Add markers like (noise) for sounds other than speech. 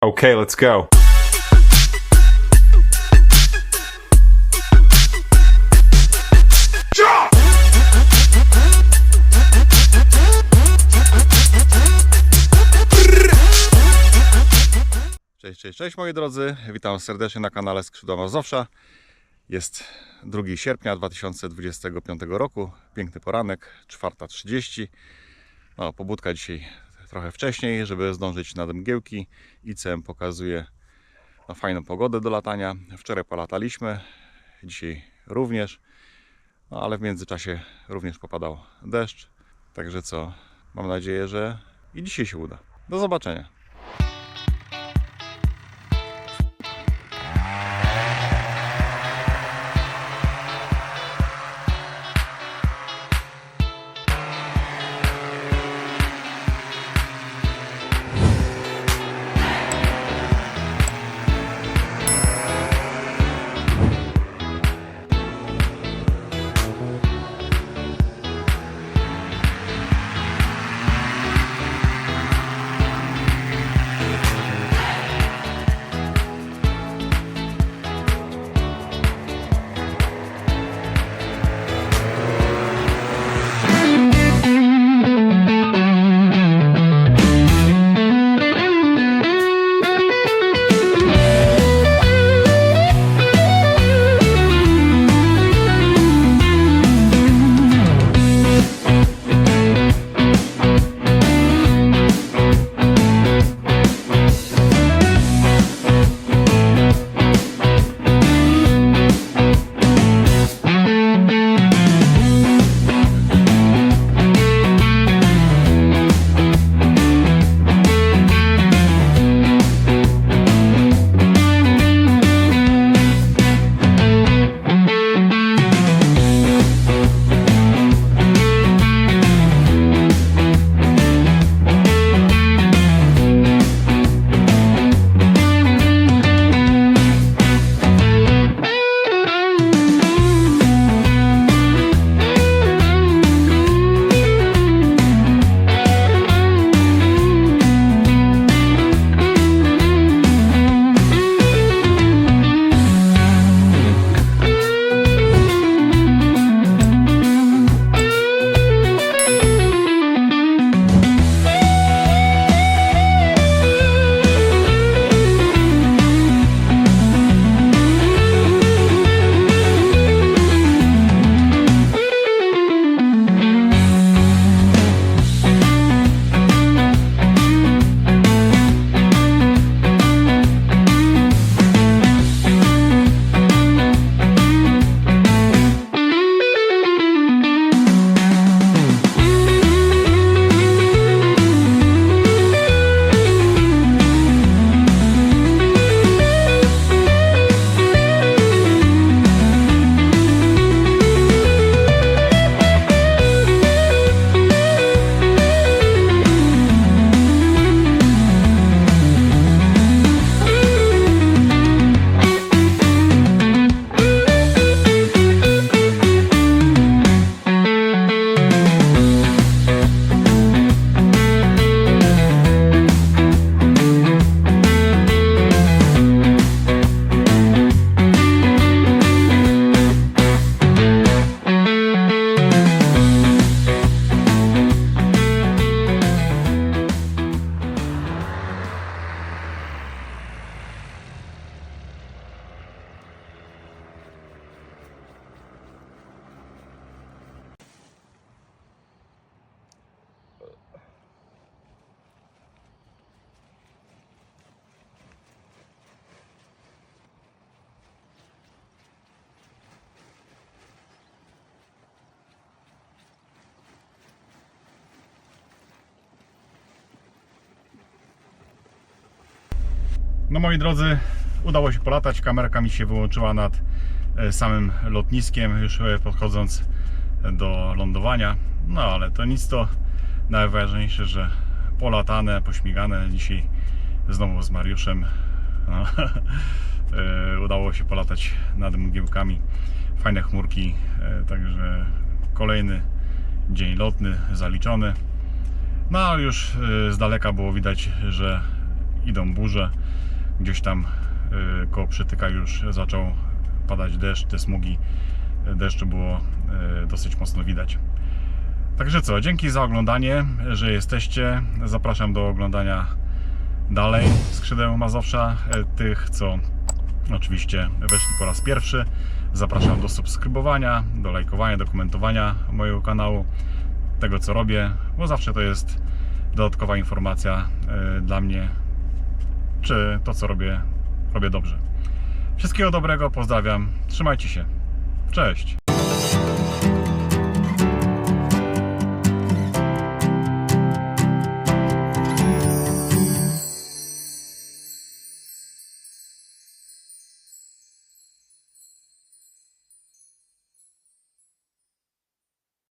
Okay, let's go. Cześć, cześć, cześć moi drodzy. Witam serdecznie na kanale Skrzydła Mazowsza. Jest 2 sierpnia 2025 roku. Piękny poranek, 4.30. No, pobudka dzisiaj trochę wcześniej, żeby zdążyć na mgiełki. ICM pokazuje no, fajną pogodę do latania. Wczoraj polataliśmy, dzisiaj również. No, ale w międzyczasie również popadał deszcz. Także co, mam nadzieję, że i dzisiaj się uda. Do zobaczenia. No moi drodzy, udało się polatać. Kamerka mi się wyłączyła nad e, samym lotniskiem, już e, podchodząc do lądowania. No ale to nic, to najważniejsze, że polatane, pośmigane. Dzisiaj znowu z Mariuszem no, (laughs) e, udało się polatać nad mgiełkami. Fajne chmurki, e, także kolejny dzień lotny zaliczony. No już e, z daleka było widać, że idą burze. Gdzieś tam y, koło przytyka już zaczął padać deszcz, te smugi deszczu było y, dosyć mocno widać. Także co, dzięki za oglądanie, że jesteście. Zapraszam do oglądania dalej skrzydeł Mazowsza. Tych, co oczywiście weszli po raz pierwszy. Zapraszam do subskrybowania, do lajkowania, do komentowania mojego kanału, tego co robię, bo zawsze to jest dodatkowa informacja dla mnie, czy to co robię, robię dobrze. Wszystkiego dobrego, pozdrawiam, trzymajcie się. Cześć!